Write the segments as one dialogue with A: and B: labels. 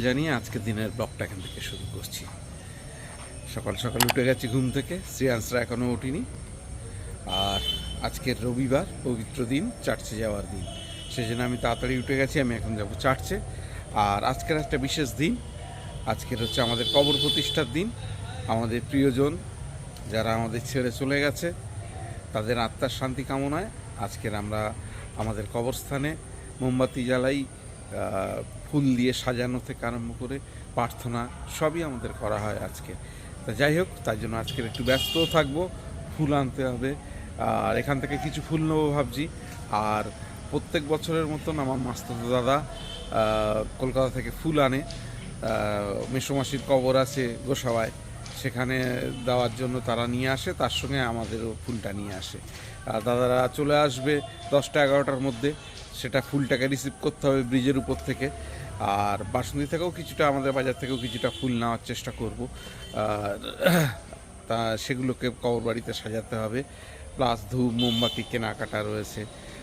A: জানিয়ে আজকে দিনের ব্লগটা এখান থেকে শুরু করছি। সকাল সকাল উঠে গেছি ঘুম থেকে শ্রেয়াংসরা এখনও ওঠেনি। আর আজকের রবিবার, পবিত্র দিন, চার্চে যাওয়ার দিন। সেই জন্য আমি তাড়াতাড়ি উঠে গেছি, আমি এখন যাব চার্চে। আর আজকের একটা বিশেষ দিন। আজকের হচ্ছে আমাদের কবর প্রতিষ্ঠার দিন। আমাদের প্রিয়জন যারা আমাদের ছেড়ে চলে গেছে, তাদের আত্মার শান্তি কামনায় আজকের আমরা আমাদের কবরস্থানে মোমবাতি জ্বালাই ফুল দিয়ে সাজানো থেকে আরম্ভ করে প্রার্থনা সবই আমাদের করা হয় আজকে। তা যাই হোক, তার জন্য আজকের একটু ব্যস্তও থাকব, ফুল আনতে হবে। আর এখান থেকে কিছু ফুল নেব ভাবছি। আর প্রত্যেক বছরের মতন আমার মাস্তাতো দাদা কলকাতা থেকে ফুল আনে। মেসোমাসির কবর আছে গোসাবায়, সেখানে দেওয়ার জন্য তারা নিয়ে আসে, তার সঙ্গে আমাদেরও ফুলটা নিয়ে আসে। আর দাদারা চলে আসবে দশটা এগারোটার মধ্যে। সেটা ফুলটাকে রিসিভ করতে হবে ব্রিজের উপর থেকে। আর বাসন্তী থেকেও কিছুটা আমাদের বাজার থেকেও কিছুটা ফুল নেওয়ার চেষ্টা করব। আর তা সেগুলোকে কবর বাড়িতে সাজাতে হবে। প্লাস ধূপ, মোমবাতি, কেনাকাটা রয়েছে।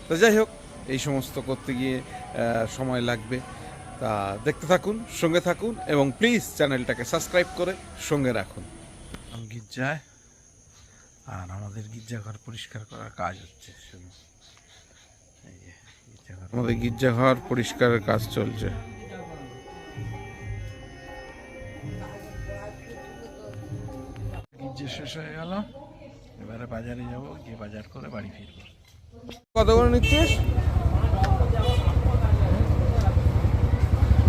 A: তো যাই হোক, এই সমস্ত করতে গিয়ে সময় লাগবে। তা দেখতে থাকুন, সঙ্গে থাকুন এবং প্লিজ চ্যানেলটাকে সাবস্ক্রাইব করে সঙ্গে রাখুন। গির্জায় আর আমাদের গির্জাঘর পরিষ্কার করার কাজ হচ্ছে শুনুন আমাদের গির্জাঘর পরিষ্কারের কাজ চলছে। গির্জা শেষ হয়ে গেল। এবারে বাজারে যাব গিয়ে বাজার করে বাড়ি ফিরবো। কত করে নিচ্ছিস?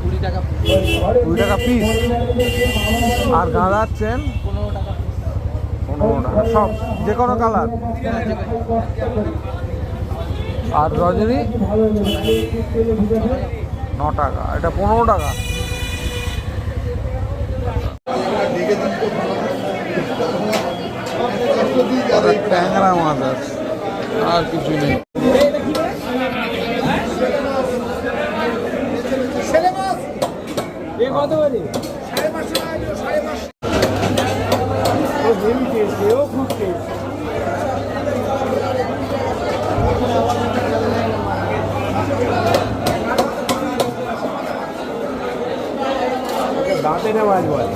B: কুড়ি টাকা
A: কুড়ি টাকা পিস আর গাঁদার চেন?
B: পনেরো টাকা
A: পনেরো টাকা সব যে কোনো কালার। আর রজনী? ন টাকা। এটা পনেরো টাকা। ট্যাংরা মাছ আছে। আর কিছু নেই।
B: ও খুব টেস্ট। মাছ বলে।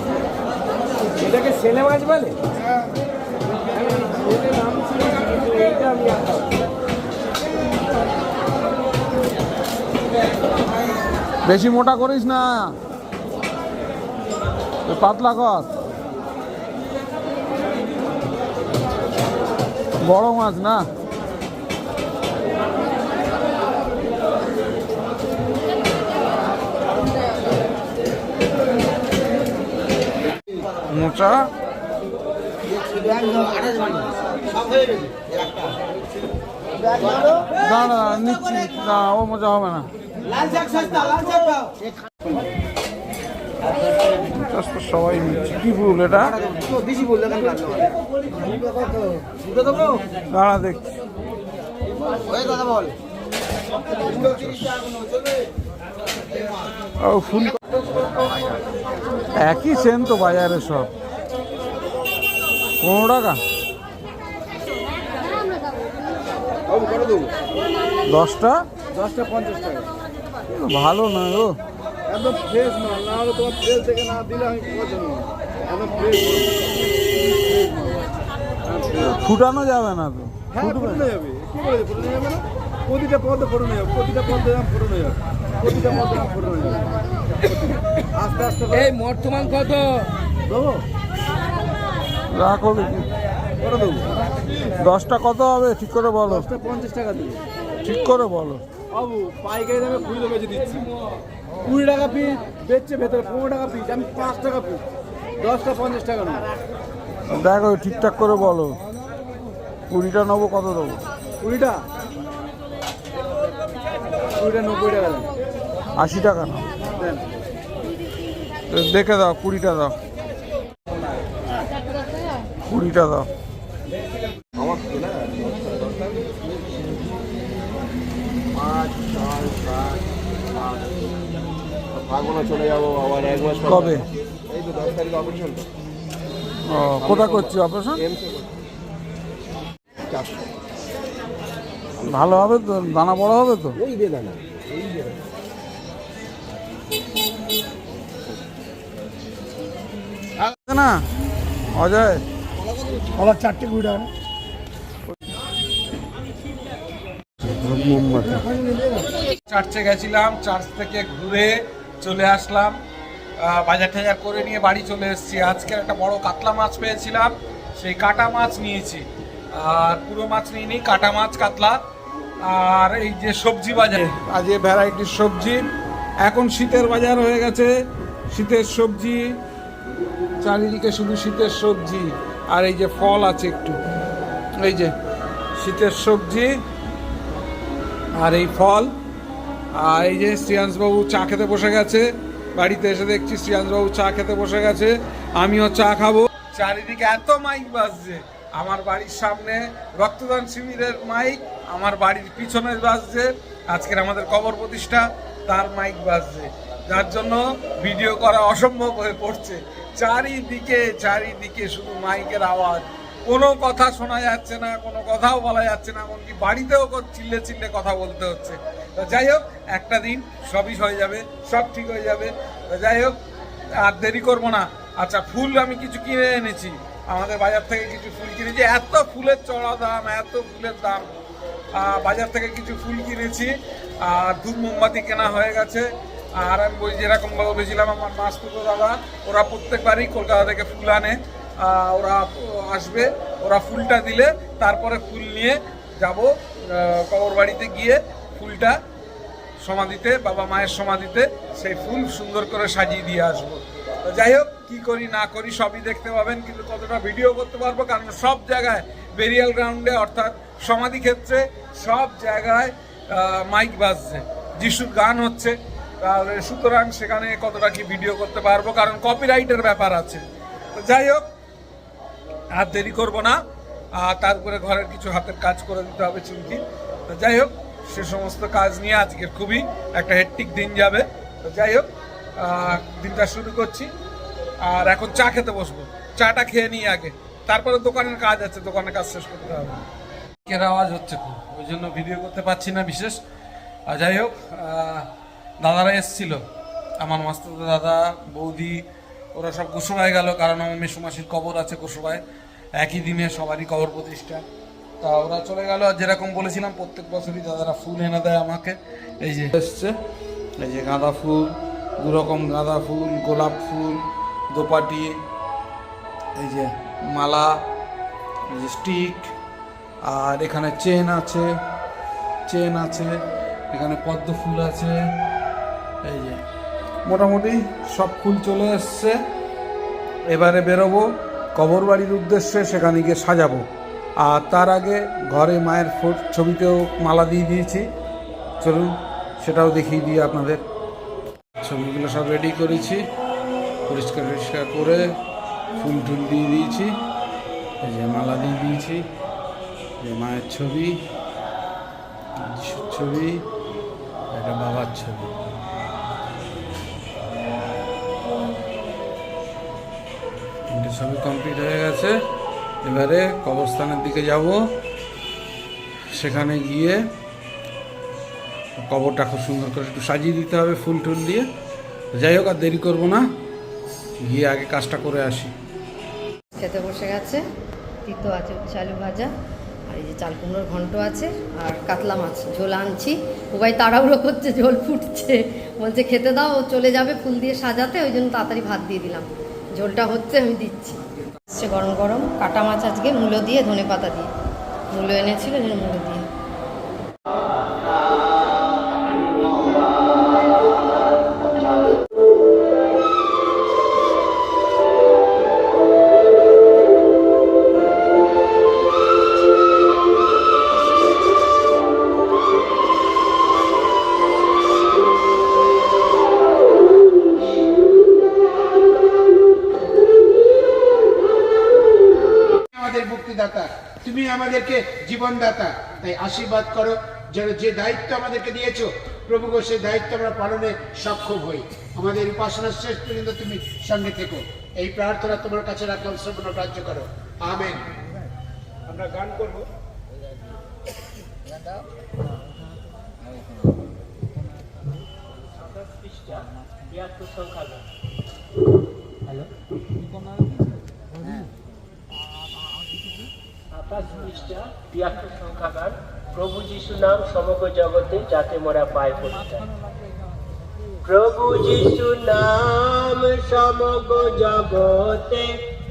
B: এটাকে ছেলে মাছ বলে?
A: বেশি মোটা করিস না। পাতলা কর। বড় মাছ না? দাঁড়া, নিচ্ছি। না, ও মজা হবে না। সবাই এটা? দাঁড়া, দেখছি। ফুল একই সেন তো বাজারে সব। পনেরো টাকা। দশটা?
B: দশটা পঞ্চাশ টাকা।
A: ভালো না গো।
B: একদম ফ্রেশ মাল না হলে তোমার ফ্রেশ থেকে না দিলে আমি পছন্দ একদম ফ্রেশ
A: ফুটানো যাবে না তো।
B: হ্যাঁ
A: ফুটবে।
B: ফোটানো যাবে। কি বলেছে ফোটানো যাবে না? প্রতিটা পদ্ম ফোটানো যাবে। প্রতিটা পদ্ম দাম ফোটানো যাবে। প্রতিটা পদ্ম দাম ফোটানো যাবে। আস্তে আস্তে
C: এই বর্তমান কত?
B: দেবো?
A: রাখো দশটা কত হবে? ঠিক করে বলো।
B: পঞ্চাশ টাকা দেবো।
A: ঠিক করে বলো।
B: বাবু পাইকারি দামে খুচরো বেচে দিচ্ছি। কুড়ি টাকা পিস বেচছে ভেতরে পনেরো টাকা পিস আমি পাঁচ টাকা পিস দশটা পঞ্চাশ টাকা নেব।
A: দেখো ঠিকঠাক করে বলো। কুড়িটা নেব কত দেবো?
B: কুড়িটা? কুড়িটা নব্বই টাকা
A: আশি টাকা নাও। দেখে দাও কুড়িটা দাও। কুড়িটা দাও
B: ফাগুনে চলে যাব আবার এক মাস।
A: কবে?
B: এই তো দশ তারিখ অপারেশন
A: ও কোথা করছি। অপারেশন ভালো হবে তো? দানা বড় হবে তো?
B: ওই
D: না অজয়।
B: কলা চারটে কুড়ি
D: চার্চে গেছিলাম, চার্চ থেকে ঘুরে চলে আসলাম। বাজার টাজার করে নিয়ে বাড়ি চলে এসেছি। আজকে একটা বড় কাতলা মাছ পেয়েছিলাম, সেই কাটা মাছ নিয়েছি। আর পুরো মাছ নিইনি, কাটা মাছ, কাতলা। আর এই যে সবজি বাজার, আজ ভ্যারাইটির সবজি। এখন শীতের বাজার হয়ে গেছে, শীতের সবজি, চারিদিকে শুধু শীতের সবজি। আর এই যে ফল আছে একটু। এই যে শীতের সবজি আর এই ফল। আর এই যে শ্রিয়াংশবাবু চা খেতে বসে গেছে। বাড়িতে এসে দেখছি শ্রিয়াংশবাবু চা খেতে বসে গেছে। আমিও চা খাব। চারিদিকে এত মাইক বাজছে। আমার বাড়ির সামনে রক্তদান শিবিরের মাইক, আমার বাড়ির পিছনে বাজছে। আজকের আমাদের কবর প্রতিষ্ঠা, তার মাইক বাজছে। যার জন্য ভিডিও করা অসম্ভব হয়ে পড়ছে। চারিদিকে চারিদিকে শুধু মাইকের আওয়াজ। কোনো কথা শোনা যাচ্ছে না, কোনো কথাও বলা যাচ্ছে না, এমনকি বাড়িতেও চিল্লে চিল্লে কথা বলতে হচ্ছে। তো যাই হোক, একটা দিন সবই হয়ে যাবে, সব ঠিক হয়ে যাবে। তো যাই হোক, আর দেরি করব না। আচ্ছা ফুল আমি কিছু কিনে এনেছি। আমাদের বাজার থেকে কিছু ফুল কিনেছি। এত ফুলের চড়া দাম, এত ফুলের দাম। বাজার থেকে কিছু ফুল কিনেছি। আর ধূপ মোমবাতি কেনা হয়ে গেছে। আর আমি যেরকম বলেছিলাম আমার মাসপুতো দাদা, ওরা প্রত্যেকবারই কলকাতা থেকে ফুল আনে। ওরা আসবে, ওরা ফুলটা দিলে তারপরে ফুল নিয়ে যাব কবর বাড়িতে গিয়ে ফুলটা সমাধিতে, বাবা মায়ের সমাধিতে সেই ফুল সুন্দর করে সাজিয়ে দিয়ে আসব। যাই হোক, কি করি না করি সবই দেখতে পাবেন, কিন্তু কতটা ভিডিও করতে পারব, কারণ সব জায়গায় বেরিয়াল গ্রাউন্ডে অর্থাৎ সমাধি ক্ষেত্রে সব জায়গায় মাইক বাজছে। যিশুর গান হচ্ছে তাহলে সুতরাং সেখানে কতটা কি ভিডিও করতে পারব, কারণ কপিরাইটের ব্যাপার আছে। তো যাই হোক, আর দেরি করব না। আর তারপরে ঘরের কিছু হাতের কাজ করে দিতে হবে চিন্তি তো যাই হোক, সে সমস্ত কাজ নিয়ে আজকের খুবই একটা হেট্টিক দিন যাবে। তো যাই হোক দিনটা শুরু করছি। আর এখন চা খেতে বসবো। চাটা খেয়ে নিই আগে। তারপরে দোকানের কাজ আছে দোকানের কাজ শেষ করতে হবে। কের আওয়াজ হচ্ছে খুব, ওই জন্য ভিডিও করতে পারছি না বিশেষ। আর যাই হোক দাদারা এসছিল। আমার মাস্টার দাদা, বৌদি, ওরা সব গোসবায় গেল, কারণ আমার মেসুমাসির কবর আছে গোসবায়। একই দিনে সবারই কবর প্রতিষ্ঠা। তা ওরা চলে গেল, আর যেরকম বলেছিলাম, প্রত্যেক বছরই দাদারা ফুল এনে দেয় আমাকে। এই যে এসছে, এই যে গাঁদা ফুল দু রকম গাঁদা ফুল, গোলাপ ফুল, দোপাটি, এই যে মালা, এই যে স্টিক, আর এখানে চেন আছে চেন আছে, এখানে পদ্ম ফুল আছে। এই যে, মোটামুটি সব ফুল চলে এসছে। এবারে বেরোবো, কবর বাড়ির উদ্দেশ্যে সেখানে গিয়ে সাজাবো। আর তার আগে ঘরে মায়ের ফো- ছবিতেও মালা দিয়ে দিয়েছি। চলুন, সেটাও দেখিয়ে দিই আপনাদের। ছবিগুলো সব রেডি করেছি। পরিষ্কার পরিষ্কার করে ফুল টুল দিয়ে দিয়েছি। এই যে মালা দিয়ে দিয়েছি। যে মায়ের ছবি ছবি, একটা বাবার ছবি। ছবি কমপ্লিট হয়ে গেছে। এবারে কবরস্থানের দিকে যাব। সেখানে গিয়ে কবরটা খুব সুন্দর করে একটু সাজিয়ে দিতে হবে ফুল টুল দিয়ে। যাই হোক, আর দেরি করব না। গিয়ে আগে কাজটা করে আসি।
E: খেতে বসে গেছে। তিতো আছে হচ্ছে আলু ভাজা, আর এই যে চাল কুমড়োর ঘন্ট আছে, আর কাতলা মাছ, ঝোল আনছি। উবাই তাড়াহুড়ো করছে, ঝোল ফুটছে। বলছে, খেতে দাও, চলে যাবে ফুল দিয়ে সাজাতে, ওই জন্য তাড়াতাড়ি ভাত দিয়ে দিলাম। ঝোলটা হচ্ছে, আমি দিচ্ছি। হচ্ছে গরম গরম, কাটা মাছ আজকে, মূলো দিয়ে ধনে পাতা দিয়ে। মূলো এনেছিল মুলো দিয়ে।
F: আমাদেরকে জীবনদাতা। তাই আশীর্বাদ করো যেন যে দায়িত্ব আমাদেরকে দিয়েছ প্রভু গো সেই দায়িত্ব আমরা পালনে সক্ষম হই। আমাদের উপাসনা শেষ পর্যন্ত তুমি সঙ্গে থেকো। এই প্রার্থনা তোমার কাছে রাখলাম শ্রবণ গ্রাহ্য করো। আমেন। আমরা গান করব।
G: হ্যালো? আকাশ পৃষ্ঠা তিয়াত্তর সংখ্যা গান প্রভু যিশু নাম সমগ্র জগতে যাতে মোরা পায় পরিত্রাণ প্রভু যিশু নাম সমগ্র জগতে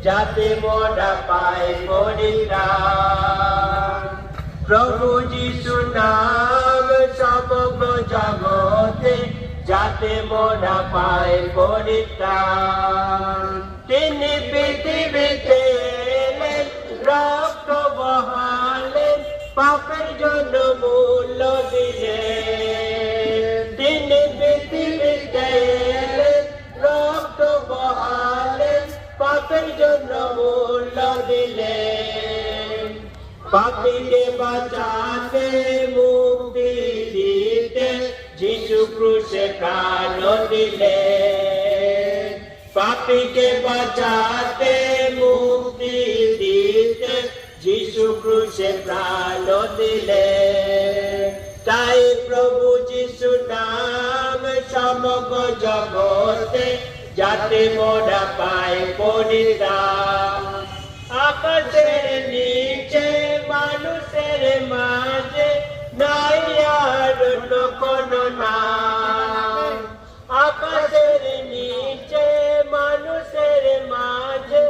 G: যাতে মোরা পায় পরিত্রাণ প্রভু যিশু নাম সমগ্র জগতে যাতে মোরা পায় পরিত্রাণ তিনি পৃথিবীতে এলেন বহালেন পাপের জন্য মূল্য দিলেন তিনি পৃথিবীতে এলেন রক্ত বহালেন পাপের জন্য মূল্য দিলেন পাপিকে বাঁচাতে মুক্তি দিতে যিশু ক্রুশে দিলেন পাপিকে বাঁচাতে মুক্তি যিশু ক্রুশে প্রাণ দিলেন তাই প্রভু যিশু নাম সমগ্র জগতে যাতে মোরা পায় পরিত্রাণ। আকাশের নিচে মানুষের মাঝে নাই আর কোনো নাম আকাশের নিচে মানুষের মাঝে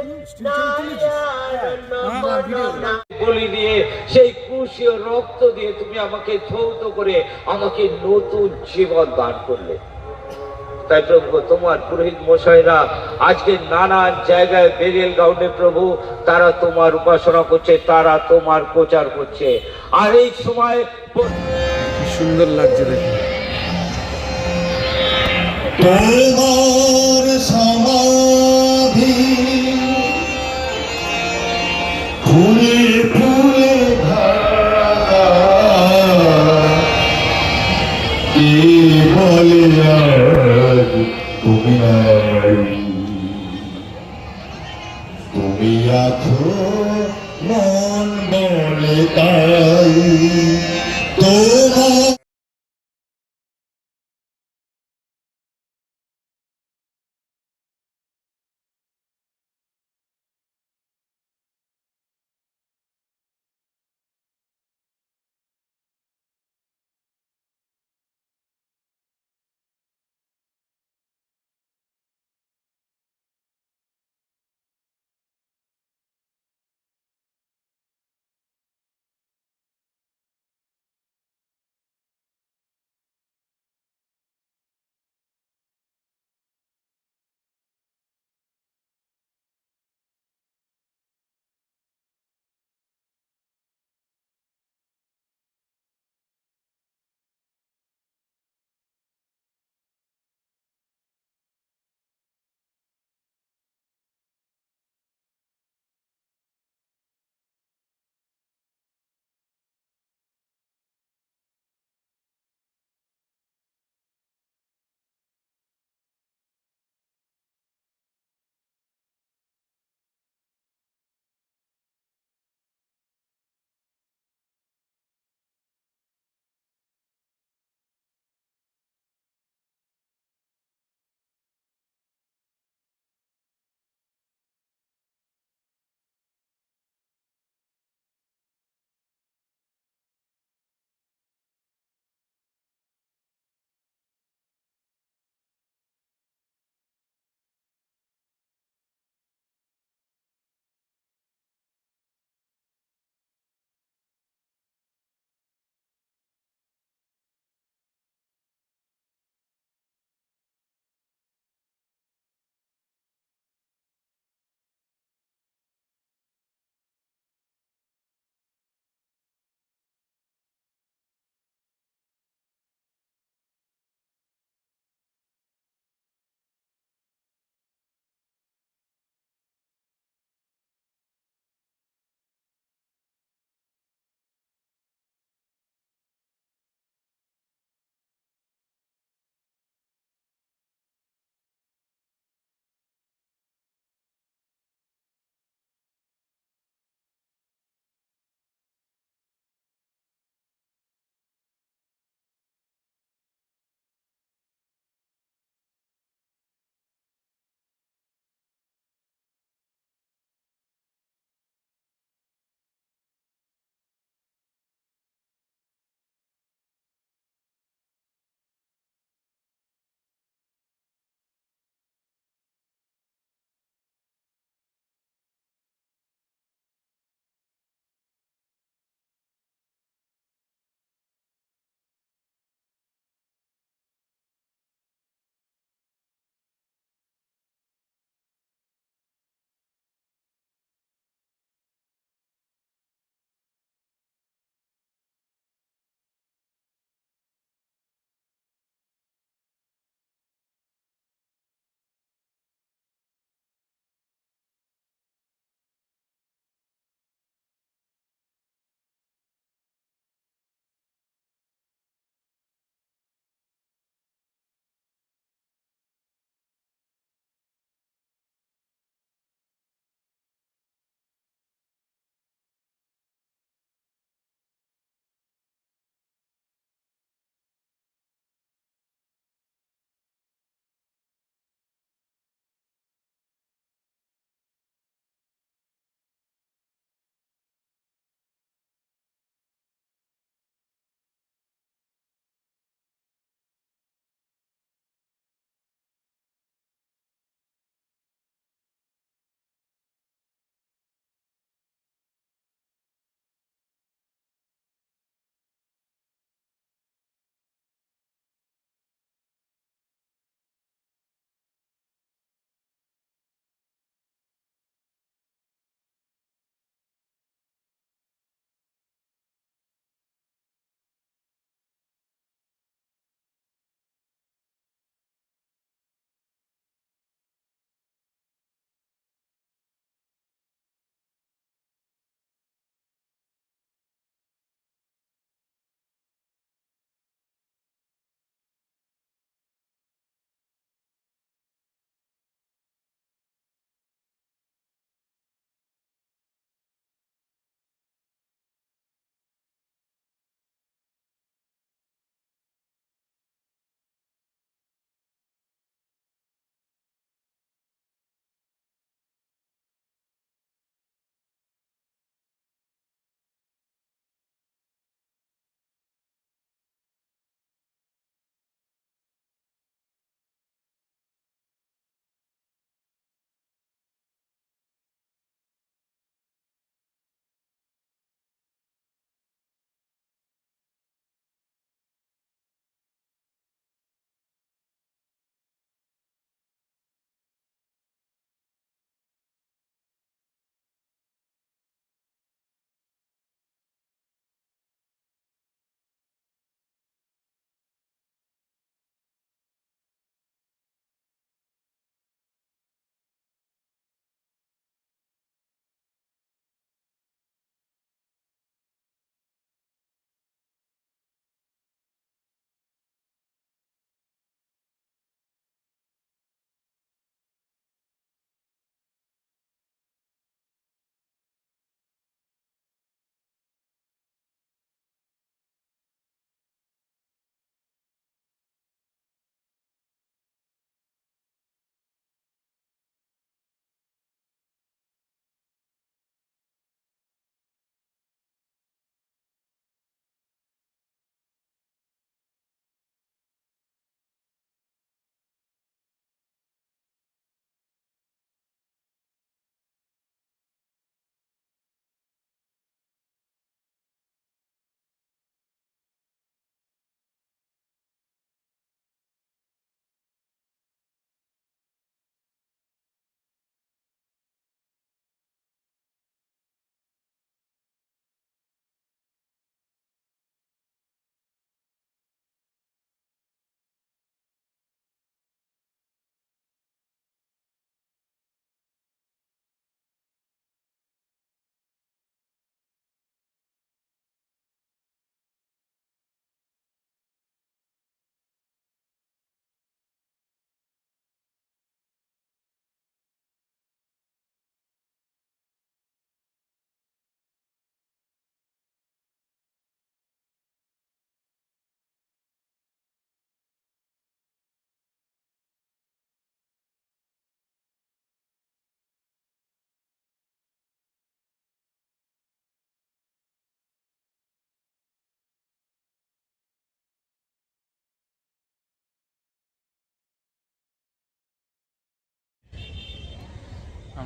G: নাই আর অন্য কোনো নাম
H: বলি দিয়ে সেই ক্রুশীয় রক্ত দিয়ে তুমি আমাকে ধৌত করে আমাকে নতুন জীবন দান করলে। তাই প্রভু তোমার পুরোহিত মশাইরা আজকে নানান জায়গায় বেরিয়েল গ্রাউন্ডে প্রভু তারা তোমার উপাসনা করছে তারা তোমার প্রচার করছে। আর এই সময়
D: সুন্দর লাগছে দেখুন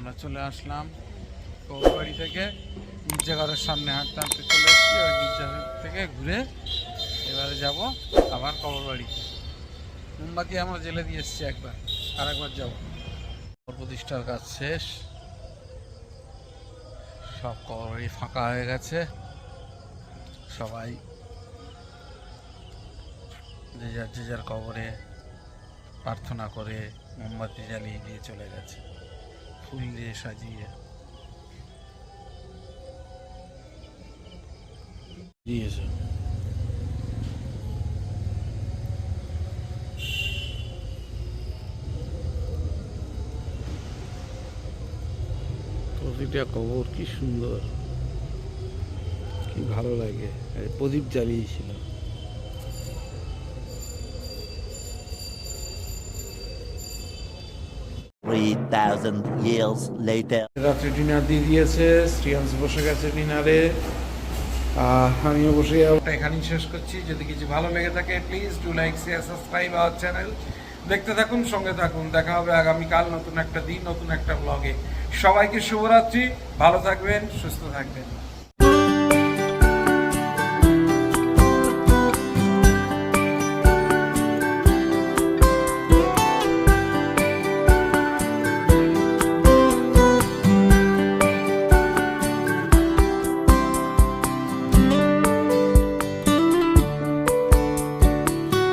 D: আমরা চলে আসলাম কৌবাড়ি থেকে গির্জাঘরের সামনে হাঁটতে হাঁটতে চলে এসেছি। ওই গির্জাঘর থেকে ঘুরে এবারে যাব আবার কবর বাড়িতে মোমবাতি আমরা জেলে দিয়ে এসেছি একবার আর একবার যাব প্রতিষ্ঠার কাজ শেষ। সব কবরবাড়ি ফাঁকা হয়ে গেছে। সবাই যে যার যে যার কবরে প্রার্থনা করে মোমবাতি জ্বালিয়ে দিয়ে চলে গেছে। ফুল দিয়ে সাজিয়ে দিয়েছে প্রতিটা কবর কি সুন্দর। কি ভালো লাগে। প্রদীপ জ্বালিয়েছিল।
I: Three thousand years later.
D: রাত্রে ডিনার দিয়ে দিয়েছে বসে গেছে ডিনারে। আহ, আমিও বসে এখানেই শেষ করছি। যদি কিছু ভালো লেগে থাকে please do like share subscribe our channel দেখতে থাকুন সঙ্গে থাকুন। দেখা হবে আগামীকাল নতুন একটা দিন নতুন একটা ব্লগে সবাইকে শুভরাত্রি। ভালো থাকবেন সুস্থ থাকবেন।